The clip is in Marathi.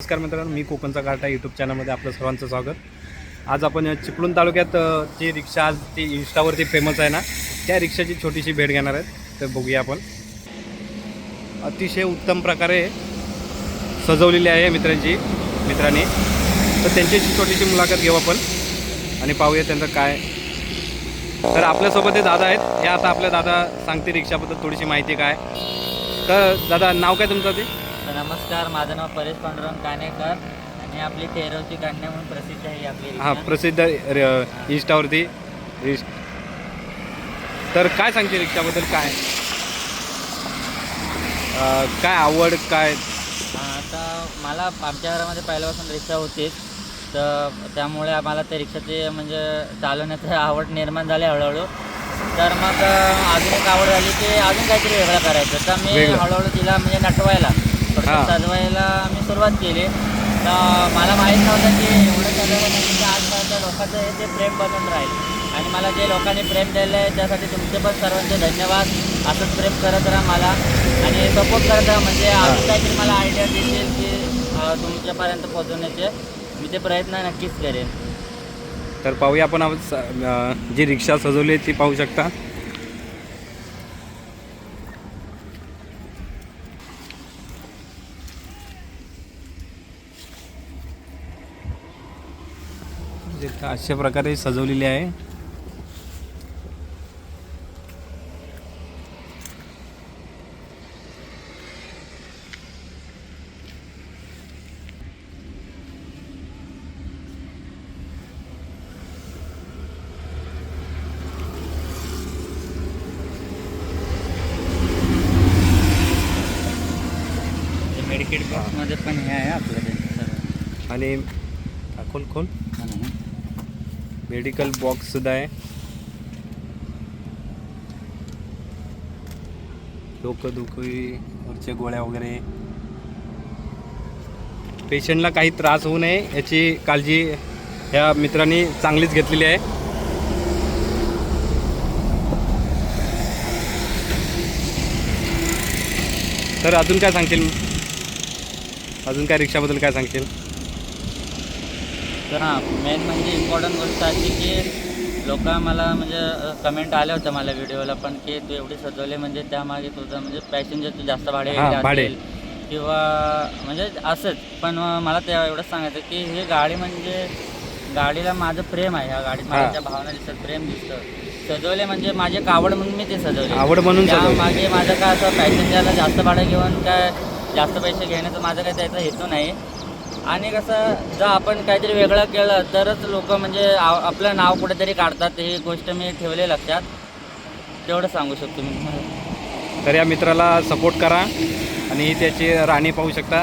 नमस्कार मित्रांनो मी कोकणचा काटा यूट्यूब चॅनलमध्ये आपलं सर्वांचं स्वागत. आज आपण चिपळूण तालुक्यात जे जी रिक्षा आज ती इंस्टावरती फेमस आहे ना त्या रिक्षाची छोटीशी भेट घेणार आहेत. तर बघूया आपण. अतिशय उत्तम प्रकारे सजवलेली आहे मित्रांची मित्रांनी. तर त्यांच्याशी छोटीशी मुलाखत घेऊ आपण आणि पाहूया त्यांचं काय. तर आपल्यासोबत हे दादा आहेत. हे आता आपल्या दादा सांगते रिक्षाबद्दल थोडीशी माहिती काय. तर दादा नाव काय तुमचं ते तर नमस्कार माझं नाव परेश पांडुरंग कानेकर आणि आपली तेरवची कन्या म्हणून प्रसिद्ध आहे आपली हां रिक्षा. प्रसिद्ध र- इन्स्टावरती रिस- तर काय सांगते रिक्षाबद्दल? काय? अं, काय आवड काय? आता मला आमच्या घरामध्ये पहिल्यापासून रिक्षा होतीच. तर त्यामुळे आम्हाला त्या रिक्षाची म्हणजे चालवण्याची आवड निर्माण झाली हळूहळू. तर मग अं, अजून एक आवड झाली की अजून काहीतरी वेगळं करायचं. तर मी वेगळं. हळूहळू तिला म्हणजे नटवायला हां. सजवायला मी सुरुवात केली. तर मला माहीत नव्हतं की एवढं म्हणजे की आजकालच्या लोकांचं हे ते प्रेम बनून राहील. आणि मला जे लोकांनी प्रेम दिलं आहे त्यासाठी तुमचे पण सर्वांचे धन्यवाद. असंच प्रेम करत राहा मला. आणि सपोर्ट करत राहा. म्हणजे अजून काहीतरी मला आयडिया देतील की अं, तुमच्यापर्यंत पोहोचवण्याचे. मी ते प्रयत्न नक्कीच करेन. तर पाहूया आपण आज, अं, जी रिक्षा सजवली आहे ती पाहू शकता. अशा प्रकारे सजवलेली आहे. मेडिकेट बॉक्समध्ये पण हे आहे आपलं त्यांचं सर्व. आणि खोल खोल. मेडिकल बॉक्स सुद्धा आहे. डोकं दुखीवरच्या गोळ्या वगैरे. पेशंटला काही त्रास होऊ नये याची काळजी ह्या मित्रांनी चांगलीच घेतलेली आहे. तर अजून काय सांगशील? अजून काय रिक्षाबद्दल काय सांगशील? तर हां मेन म्हणजे इम्पॉर्टंट गोष्ट अशी की लोक मला म्हणजे कमेंट आल्या होत्या मला व्हिडिओला पण की तू एवढी सजवले म्हणजे त्यामागे तुझं म्हणजे पॅसेंजर तू जास्त भाडे. असेल किंवा म्हणजे असंच पण मला ते एवढंच सांगायचं की ही गाडी म्हणजे गाडीला माझं प्रेम आहे ह्या गाडीत. त्या भावना दिसत प्रेम दिसतं सजवले म्हणजे माझी आवड म्हणून मी ते सजवले आवड म्हणून. मागे माझं काय असं पॅसेंजरला जास्त भाडं घेऊन काय जास्त पैसे घेण्याचं माझं काय त्याचा हेतू नाही आणि कसं जर आपण काहीतरी वेगळं केलं तरच लोक म्हणजे आपलं नाव कुठेतरी काढतात. ही गोष्ट मी ठेवले लक्षात. तेवढं सांगू शकतो मी तुम्हाला. तर या मित्राला सपोर्ट करा आणि त्याची राणी पाहू शकता.